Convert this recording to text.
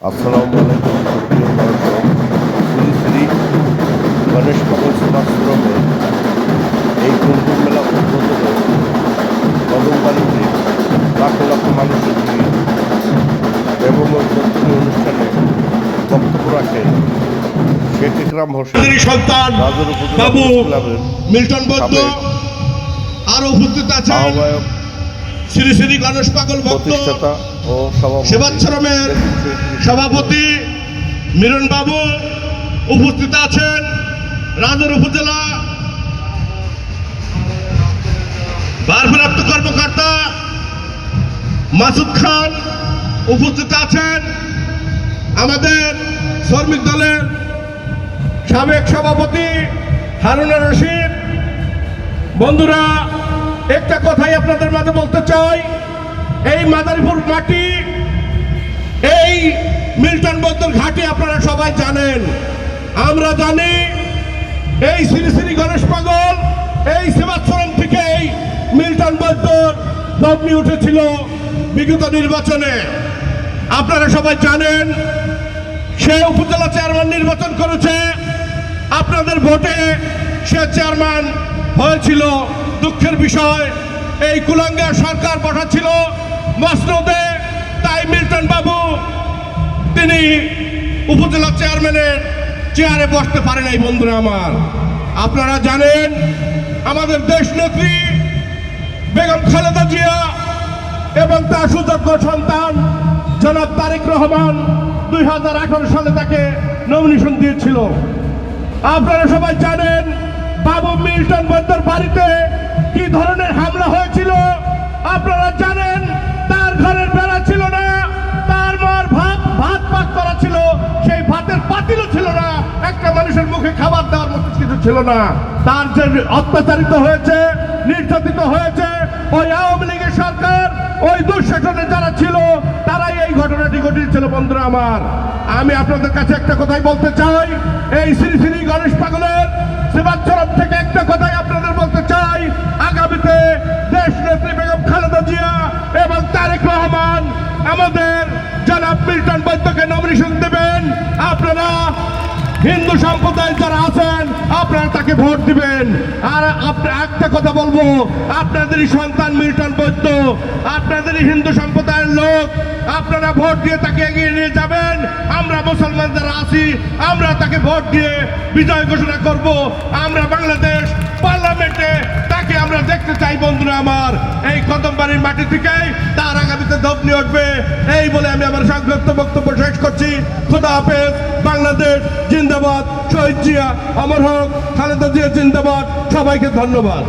আসসালামু আলাইকুম শ্রী শ্রী গণেশ কমল সেবাশ্রমে এই কুম্ভ মেলা উদ্বোধনে কদমবাড়িতে লাখো লাখো মানুষের ভিড় এবং অনুষ্ঠানে বক্তব্য রাখেন শেখ ইকরাম হোসেন সন্তান রাজুর বাবু মিল্টন বদ্ধ আরও উপস্থিত আছেন শ্রী শ্রী গণেশ পাগল ভক্ত প্রতিষ্ঠাতা ও সভাপতি সেবাশ্রমের সভাপতি মিলন বাবু উপস্থিত আছেন, রাজুর উপজেলা ভারপ্রাপ্ত কর্মকর্তা মাসুদ খান উপস্থিত আছেন, আমাদের শ্রমিক দলের সাবেক সভাপতি হারুনা রশিদ। বন্ধুরা, একটা কথাই আপনাদের মাঝে বলতে চাই, এই মাদারীপুর মাটি মিল্টন ঘাটে আপনারা সবাই জানেন। আমরা জানি এই শ্রী শ্রী গণেশ পাগল, এই সেবাশ্রম থেকে মিল্টন বন্দর লগ্নি উঠেছিল বিগত নির্বাচনে। আপনারা সবাই জানেন, সে উপজেলা চেয়ারম্যান নির্বাচন করেছে। আপনাদের ভোটে সে চেয়ারম্যান হয়েছিল। দুঃখের বিষয়, এই কুলাঙ্গার সরকার পাঠাচ্ছিল মসনদে, তাই তিনি উপজেলা চেয়ারম্যানের চেয়ারে বসতে পারে নাই, বন্ধুরা আমার। আপনারা জানেন, আমাদের দেশ নেত্রী বেগম খালেদা জিয়া এবং তার সুযোগ্য সন্তান জনাব তারেক রহমান দুই হাজার আঠারো সালে তাকে নমিনেশন দিয়েছিল। আপনারা সবাই জানেন, বাবু মিল্টন বাড়িতে মানুষের মুখে খাবার দেওয়ার মতো কিছু ছিল না। তার যে অত্যাচারিত হয়েছে, নির্যাতিত হয়েছে। ওই আওয়ামী লীগের সরকার, ওই দুঃশাসনে যারা ছিল, তারাই এই ঘটনাটি ঘটিয়েছিল বন্ধুরা আমার। আমি আপনাদের কাছে একটা কথাই বলতে চাই, এই শ্রী শ্রী গণেশ পাগলের সেবাচরণ থেকে একটা কথাই আপনাদের বলতে চাই। আগামীতে দেশ নেত্রী বেগম খালেদা জিয়া এবং তারেক রহমান আমাদের জনাব মিল্টন বৈদ্যকে হিন্দু সম্প্রদায় যারা আছেন, আপনারা তাকে ভোট দিবেন। আর আপনার একটা কথা বলব, আপনাদেরই সন্তান মিল্টন বৈদ্য, আপনাদেরই হিন্দু সম্প্রদায়ের লোক, আপনারা ভোট দিয়ে তাকে এগিয়ে নিয়ে যাবেন। আমরা মুসলমান যারা আছি, আমরা তাকে ভোট দিয়ে বিজয় ঘোষণা করব। আমরা বাংলাদেশ পার্লামেন্টে তাকে আমরা দেখতে চাই, বন্ধুরা আমার। এই কদমবাড়ির মাটি থেকেই তার আগামীতে ধপনি উঠবে। এই বলে আমি আমার সংক্ষিপ্ত বক্তব্য শেষ করছি। খুদা হাফেজ। বাংলাদেশ জিন্দাবাদ। শহীদ জিয়া অমর হক খালেদা জিয়া জিন্দাবাদ। সবাইকে ধন্যবাদ।